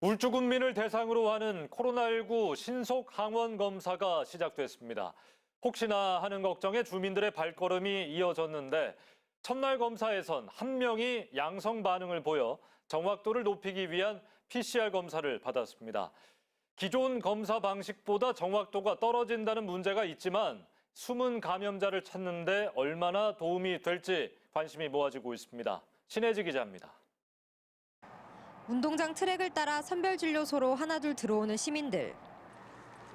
울주 군민을 대상으로 하는 코로나19 신속 항원 검사가 시작됐습니다. 혹시나 하는 걱정에 주민들의 발걸음이 이어졌는데 첫날 검사에선 한 명이 양성 반응을 보여 정확도를 높이기 위한 PCR 검사를 받았습니다. 기존 검사 방식보다 정확도가 떨어진다는 문제가 있지만 숨은 감염자를 찾는데 얼마나 도움이 될지 관심이 모아지고 있습니다. 신혜지 기자입니다. 운동장 트랙을 따라 선별진료소로 하나둘 들어오는 시민들.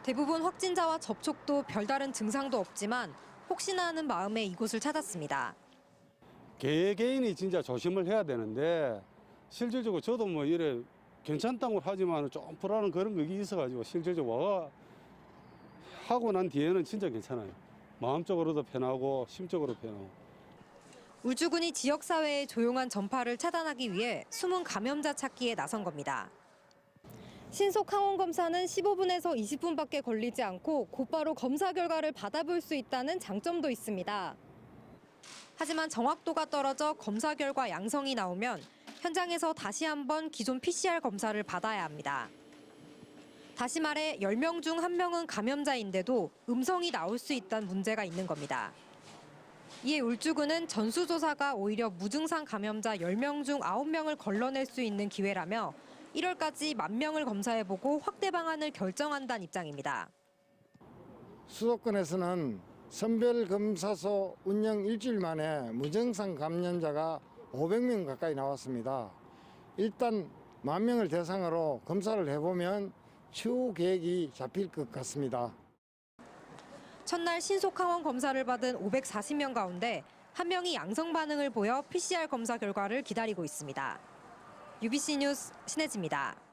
대부분 확진자와 접촉도 별다른 증상도 없지만 혹시나 하는 마음에 이곳을 찾았습니다. 개개인이 진짜 조심을 해야 되는데 실질적으로 저도 뭐 이래 괜찮다고 하지만 좀 불안한 그런 게 있어가지고 실질적으로 와 하고 난 뒤에는 진짜 괜찮아요. 마음적으로도 편하고 심적으로 편하고. 울주군이 지역사회의 조용한 전파를 차단하기 위해 숨은 감염자 찾기에 나선 겁니다. 신속 항원 검사는 15분에서 20분밖에 걸리지 않고 곧바로 검사 결과를 받아볼 수 있다는 장점도 있습니다. 하지만 정확도가 떨어져 검사 결과 양성이 나오면 현장에서 다시 한번 기존 PCR 검사를 받아야 합니다. 다시 말해 10명 중 1명은 감염자인데도 음성이 나올 수 있다는 문제가 있는 겁니다. 이에 울주군은 전수조사가 오히려 무증상 감염자 10명 중 9명을 걸러낼 수 있는 기회라며 1월까지 만 명을 검사해보고 확대 방안을 결정한다는 입장입니다. 수도권에서는 선별검사소 운영 일주일 만에 무증상 감염자가 500명 가까이 나왔습니다. 일단 만 명을 대상으로 검사를 해보면 추후 계획이 잡힐 것 같습니다. 첫날 신속 항원 검사를 받은 540명 가운데 한 명이 양성 반응을 보여 PCR 검사 결과를 기다리고 있습니다. UBC 뉴스 신혜지입니다.